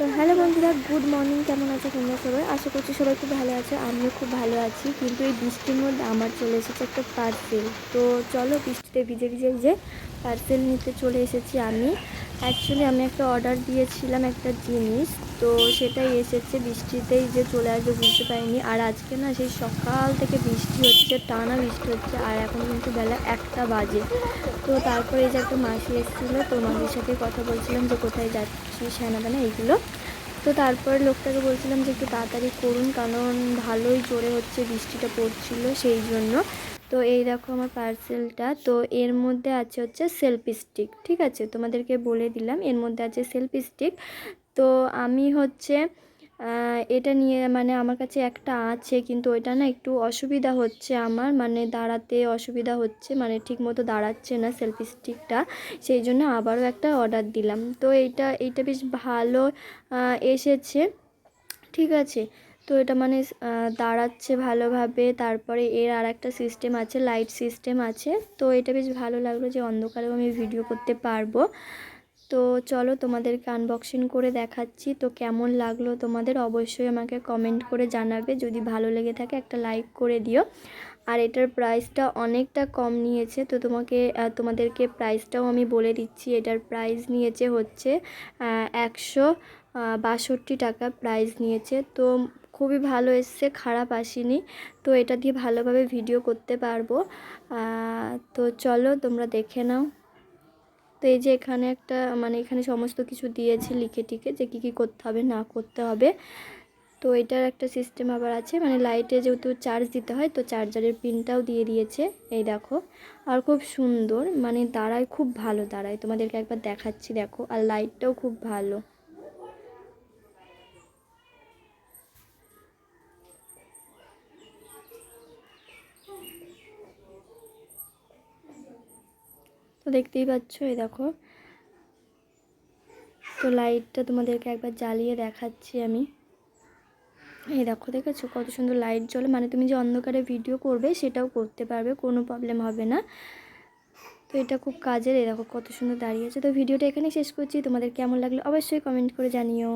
তো হ্যালো বন্ধুরা, good morning, কেমন আছে তোমরা সবাই? আশা করছি সবাই খুব ভালো আছে, আমিও খুব ভালো আছি। কিন্তু এই বৃষ্টির মধ্যে আমার চলে এসেছে একটা পার্সেল। তো চলো বৃষ্টিতে ভিজে ভিজে ভিজে পার্সেল নিতে চলে এসেছি আমি। অ্যাকচুয়ালি আমি একটা অর্ডার দিয়েছিলাম একটা জিনিস, তো সেটাই এসেছে। বৃষ্টিতেই যে চলে আসবে বুঝতে পারিনি। আর আজকে না সেই সকাল থেকে বৃষ্টি হচ্ছে, টানা বৃষ্টি হচ্ছে, আর এখন কিন্তু বেলা একটা বাজে। তো তারপরে এই যে একটা মাসি এসেছিল, তো মাসির সাথে কথা বলছিলাম যে কোথায় যাচ্ছি সেনাদানা এইগুলো। তো তারপরে লোকটাকে বলছিলাম যে একটু তাড়াতাড়ি করুন, কারণ ভালোই জোরে হচ্ছে বৃষ্টিটা পড়ছিল, সেই জন্য। তো এই দেখো আমার পার্সেলটা তো এর মধ্যে আছে হচ্ছে সেলফি স্টিক ঠিক আছে? তোমাদেরকে বলে দিলাম, এর মধ্যে আছে সেলফি স্টিক তো আমি হচ্ছে এটা নিয়ে মানে আমার কাছে একটা আছে, কিন্তু ওইটা না একটু অসুবিধা হচ্ছে আমার মানে দাঁড়াতে অসুবিধা হচ্ছে মানে ঠিক মতো দাঁড়াচ্ছে না সেলফি স্টিকটা সেই জন্য আবারও একটা অর্ডার দিলাম। তো এইটা এইটা বেশ ভালো এসেছে, ঠিক আছে? তো এটা মানে দাঁড়াচ্ছে ভালোভাবে। তারপরে এর আর একটা সিস্টেম আছে লাইট সিস্টেম আছে। তো এটা বেশ ভালো লাগল যে অন্ধকারেও আমি ভিডিও করতে পারব। তো চলো তোমাদেরকে আনবক্সিং করে দেখাচ্ছি। তো কেমন লাগল তোমাদের অবশ্যই আমাকে কমেন্ট করে জানাবে। যদি ভালো লেগে থাকে একটা লাইক করে দিও। আর এটার প্রাইসটা অনেকটা কম নিয়েছে। তো তোমাকে তোমাদেরকে প্রাইসটাও আমি বলে দিচ্ছি। এটার প্রাইস নিয়েছে হচ্ছে একশো বাষট্টি টাকা প্রাইস নিয়েছে। তো খুবই ভালো এসছে, খারাপ আসেনি। তো এটা দিয়ে ভালোভাবে ভিডিও করতে পারব। তো চলো তোমরা দেখে নাও। তো এই যে এখানে একটা মানে এখানে সমস্ত কিছু দিয়েছে লিখে টিকে যে কী কী করতে হবে, না করতে হবে। তো এটার একটা সিস্টেম আবার আছে মানে লাইটে যেহেতু চার্জ দিতে হয়, তো চার্জারের পিনটাও দিয়ে দিয়েছে। এই দেখো, আর খুব সুন্দর মানে দাঁড়ায়, খুব ভালো দাঁড়ায়। তোমাদেরকে একবার দেখাচ্ছি, দেখো। আর লাইটটাও খুব ভালো। তো দেখতেই পাচ্ছ, এই দেখো। তো লাইটটা তোমাদেরকে একবার জ্বালিয়ে দেখাচ্ছি আমি। এই দেখো, দেখেছ কত সুন্দর লাইট জ্বলে? মানে তুমি যে অন্ধকারে ভিডিও করবে, সেটাও করতে পারবে, কোনো প্রবলেম হবে না। তো এটা খুব কাজের, এই দেখো কত সুন্দর দাঁড়িয়ে আছে। তো ভিডিওটা এখানে শেষ করছি। তোমাদের কেমন লাগল অবশ্যই কমেন্ট করে জানিও।